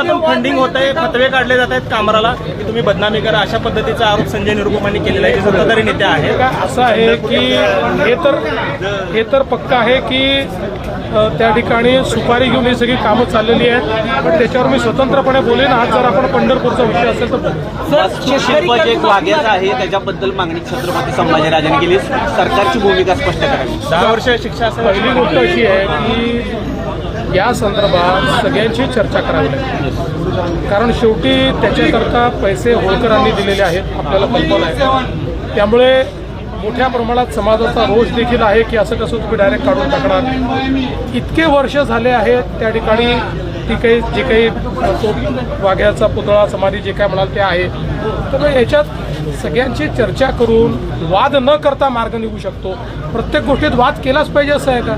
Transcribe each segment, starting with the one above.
वर्षातून फंडिंग होत आहे फतवे काढले जात आहेत कामराला की तुम्ही बदनामी करा अशा पद्धतीचा आरोप संजय निरुपमांनी केलेला आहे जे सत्ताधारी नेते आहेत. का असं आहे की हे तर हे तर पक्का आहे की त्या ठिकाणी सुपारी घेऊन ही सगळी कामं चाललेली आहेत पण त्याच्यावर मी स्वतंत्रपणे बोलेन. आज जर आपण पंढरपूरचा विषय असेल तर जे आहे त्याच्याबद्दल मागणी छत्रपती संभाजीराजांनी केली. सरकारची भूमिका स्पष्ट करावी दहा वर्ष शिक्षा पहिली गोष्ट अशी आहे की या संदर्भात सगळ्यांची चर्चा करावी लागेल. कारण शेवटी त्याच्याकरता पैसे होळकरांनी दिलेले आहेत आपल्याला कल्पना आहे. त्यामुळे मोठ्या प्रमाणात समाजाचा रोष देखील आहे की असं कसं तुम्ही डायरेक्ट काढून टाकणार. इतके वर्ष झाले आहेत त्या ठिकाणी ती काही जे काही वाघ्याचा पुतळा समाधी जे काय म्हणाल ते आहे. तर मग याच्यात सगळ्यांची चर्चा करून वाद न करता मार्ग निघू शकतो. प्रत्येक गोष्टीत वाद केलाच पाहिजे असं आहे का?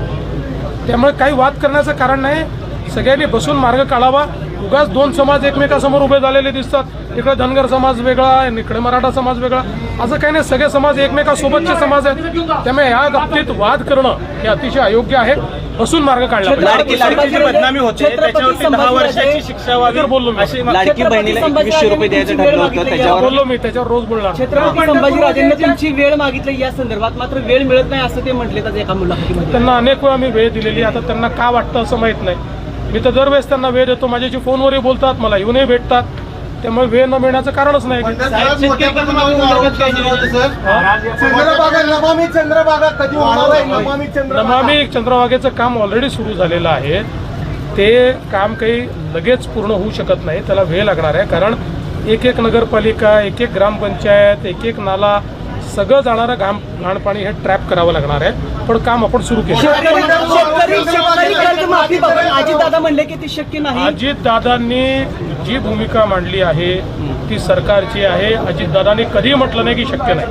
त्यामुळे काही वाद करण्याचं कारण नाही. सगळ्यांनी बसून मार्ग काढावा. उगाच दोन समाज एकमेकासमोर उभे झालेले दिसतात. इकडे धनगर समाज वेगळा आणि इकडे मराठा समाज वेगळा. असं काही नाही. सगळे समाज एकमेकासोबतचे समाज आहेत. त्यामुळे या बाबतीत वाद करणं हे अतिशय अयोग्य आहे. बसून मार्ग काढला. लाडकी बदनामी होते त्याच्यावरती दहा वर्षाची शिक्षा तर बोललो मी. अशी लाडकी बहिणीला एकवीसशे रुपये द्यायचं ठरलं होतं त्याच्यावर बोललो मी त्याच्यावर रोज बोलणार. छत्रपती संभाजीराजेंनी त्यांची वेळ मागितली या संदर्भात मात्र वेळ मिळत नाही असं ते म्हटले तर एका मुलाखतीमध्ये. त्यांना अनेक वेळा मी वेळ दिलेली आता त्यांना का वाटतं असं माहीत नाही. मी तर दरवेळेस त्यांना वेळ देतो. माझ्याशी फोनवरही बोलतात मला येऊनही भेटतात. त्यामुळे वेळ न मिळण्याचं कारणच नाही. नमामी चंद्रभागा कधी होणार आहे नमामी चंद्रभागा. नमामी चंद्रभागेचं काम ऑलरेडी सुरू झालेलं आहे. ते काम काही लगेच पूर्ण होऊ शकत नाही त्याला वेळ लागणार आहे. कारण एक एक नगरपालिका एक एक ग्रामपंचायत एक एक नाला सगळं जाणारं घाम घाण पाणी हे ट्रॅप करावं लागणार आहे. पण काम आपण सुरू केलं. म्हणले की ते शक्य नाही. अजित दादांनी जी भूमिका मांडली आहे ती सरकारची आहे. अजित दादांनी कधीही म्हटलं नाही की शक्य नाही.